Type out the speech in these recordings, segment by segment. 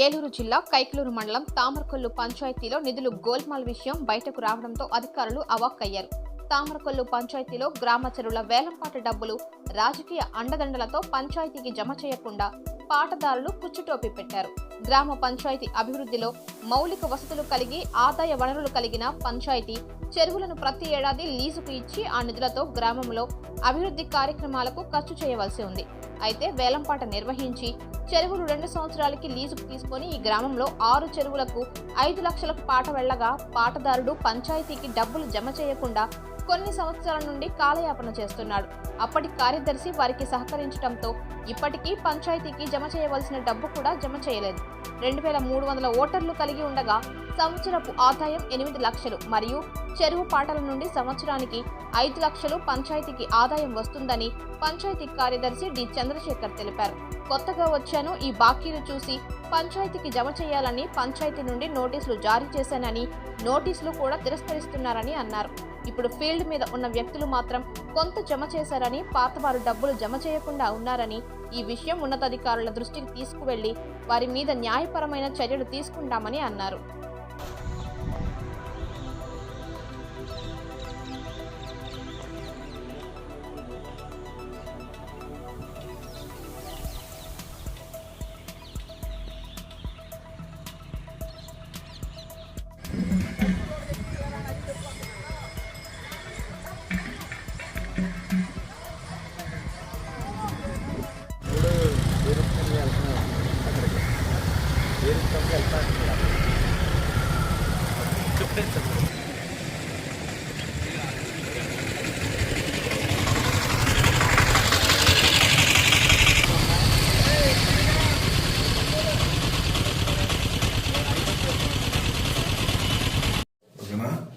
ఏలూరు జిల్లా కైకలూరు మండలం తామరకొల్లు పంచాయతీలో నిధులు గోల్మాల్ విషయం బయటకు రావడంతో అధికారులు అవాక్కయ్యారు తామరకొల్లు పంచాయతీలో గ్రామ చెరువుల వేలంపాట డబ్బులు రాజకీయ అండదండలతో పంచాయతీకి జమ చేయకుండా పాటదారులు పుచ్చుటోపి పెట్టారు. గ్రామ పంచాయతీ అభివృద్ధిలో మౌలిక వసతులు కలిగి ఆదాయ వనరులు కలిగిన పంచాయతీ చెరువులను ప్రతి ఏడాది లీజుకు ఇచ్చి ఆ నిధులతో గ్రామంలో అభివృద్ధి కార్యక్రమాలకు ఖర్చు చేయవలసి ఉంది. అయితే వేలంపాట నిర్వహించి చెరువులు రెండు సంవత్సరాలకి లీజుకు తీసుకొని ఈ గ్రామంలో ఆరు చెరువులకు ఐదు లక్షలకు పాట వెళ్ళగా పాటదారుడు పంచాయతీకి డబ్బులు జమ చేయకుండా కొన్ని సంవత్సరాల నుండి కాలయాపన చేస్తున్నాడు. అప్పటి కార్యదర్శి వారికి సహకరించడంతో ఇప్పటికీ పంచాయతీకి జమ చేయవలసిన డబ్బు కూడా జమ చేయలేదు. రెండు వేల మూడు వందల ఓటర్లు కలిగి ఉండగా సంవత్సరపు ఆదాయం ఎనిమిది లక్షలు మరియు చెరువు పాటల నుండి సంవత్సరానికి ఐదు లక్షలు పంచాయతీకి ఆదాయం వస్తుందని పంచాయతీ కార్యదర్శి డి. చంద్రశేఖర్ తెలిపారు. కొత్తగా వచ్చాను. ఈ బాకీలు చూసి పంచాయతీకి జమ చేయాలని పంచాయతీ నుండి నోటీసులు జారీ చేశానని నోటీసులు కూడా తిరస్కరిస్తున్నారని అన్నారు. ఇప్పుడు ఫీల్డ్ మీద ఉన్న వ్యక్తులు మాత్రం కొంత జమ చేశారని పాతవారు డబ్బులు జమ చేయకుండా ఉన్నారని ఈ విషయం ఉన్నతాధికారుల దృష్టికి తీసుకువెళ్ళి వారి మీద న్యాయపరమైన చర్యలు తీసుకుంటామని అన్నారు.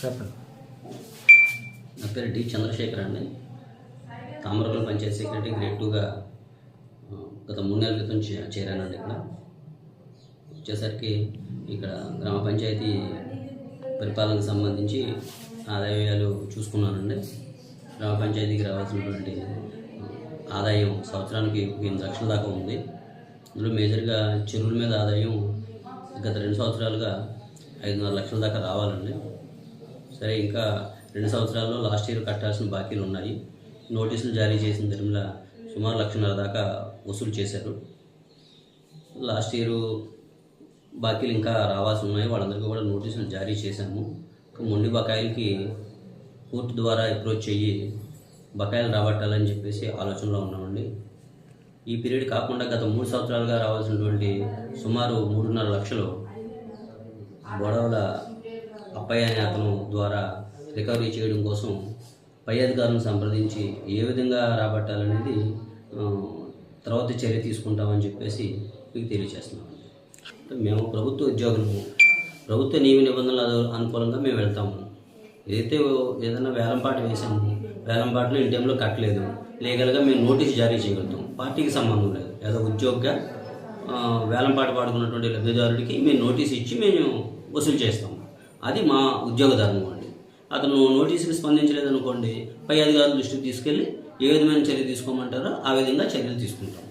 చెప్పండి నా పేరు డి చంద్రశేఖర్ అండి. తామరకుల పంచాయతీ సెక్రటరీ గ్రేడ్ టూగా గత మూడు నెలల క్రితం చేరానండి ఇక్కడ. వచ్చేసరికి ఇక్కడ గ్రామ పంచాయతీ పరిపాలనకు సంబంధించి ఆదాయ వ్యయాలు చూసుకున్నానండి. గ్రామ పంచాయతీకి రావాల్సినటువంటి ఆదాయం సంవత్సరానికి ఎనిమిది లక్షల దాకా ఉంది. ఇందులో మేజర్గా చెరువుల మీద ఆదాయం గత రెండు సంవత్సరాలుగా ఐదున్నర లక్షల దాకా రావాలండి. సరే ఇంకా రెండు సంవత్సరాల్లో లాస్ట్ ఇయర్ కట్టాల్సిన బాకీలు ఉన్నాయి. నోటీసులు జారీ చేసిన తిరుమల సుమారు లక్షన్నర దాకా వసూలు చేశారు. లాస్ట్ ఇయర్ బాకీలు ఇంకా రావాల్సి ఉన్నాయి వాళ్ళందరికీ కూడా నోటీసులు జారీ చేశాము. మొండి బకాయిలకి కోర్టు ద్వారా అప్రోచ్ అయ్యి బకాయిలు రాబట్టాలని చెప్పేసి ఆలోచనలో ఉన్నామండి. ఈ పీరియడ్ కాకుండా గత మూడు సంవత్సరాలుగా రావాల్సినటువంటి సుమారు మూడున్నర లక్షలు గొడవల అప్పయ్య అనే అతను ద్వారా రికవరీ చేయడం కోసం పై అధికారులను సంప్రదించి ఏ విధంగా రాబట్టాలనేది తర్వాత చర్య తీసుకుంటామని చెప్పేసి మీకు తెలియజేస్తున్నాను మేము ప్రభుత్వ ఉద్యోగులము. ప్రభుత్వ నియమ నిబంధనలు అనుకూలంగా మేము వెళ్తాము. ఏదైతే ఏదైనా వేలంపాట వేసాము వేలంపాటలో ఇన్ టైంలో కట్టలేదు. లీగల్గా మేము నోటీస్ జారీ చేయగలుగుతాం. పార్టీకి సంబంధం లేదు. ఏదో ఉద్యోగిగా వేలంపాట పాడుకున్నటువంటి లబ్ధిదారుడికి మేము నోటీస్ ఇచ్చి మేము వసూలు చేస్తాం. అది మా ఉద్యోగ ధర్మం అండి. అతను నోటీసుకి స్పందించలేదు అనుకోండి పై అధికారుల దృష్టికి తీసుకెళ్ళి ఏ విధమైన చర్య తీసుకోమంటారో ఆ విధంగా చర్యలు తీసుకుంటాం.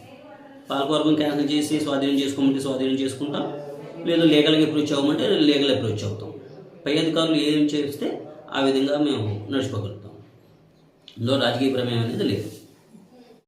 పాలకవర్గం క్యాన్సిల్ చేసి స్వాధీనం చేసుకోమంటే స్వాధీనం చేసుకుంటాం. లేదు లీగల్గా అప్రోచ్ అవ్వమంటే లీగల్ అప్రోచ్ అవుతాం పై అధికారులు ఏం చేస్తే ఆ విధంగా మేము నడుచుకోగలుగుతాం. ఇందులో రాజకీయ ప్రమేయం అనేది లేదు.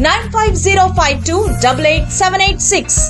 95052 88786.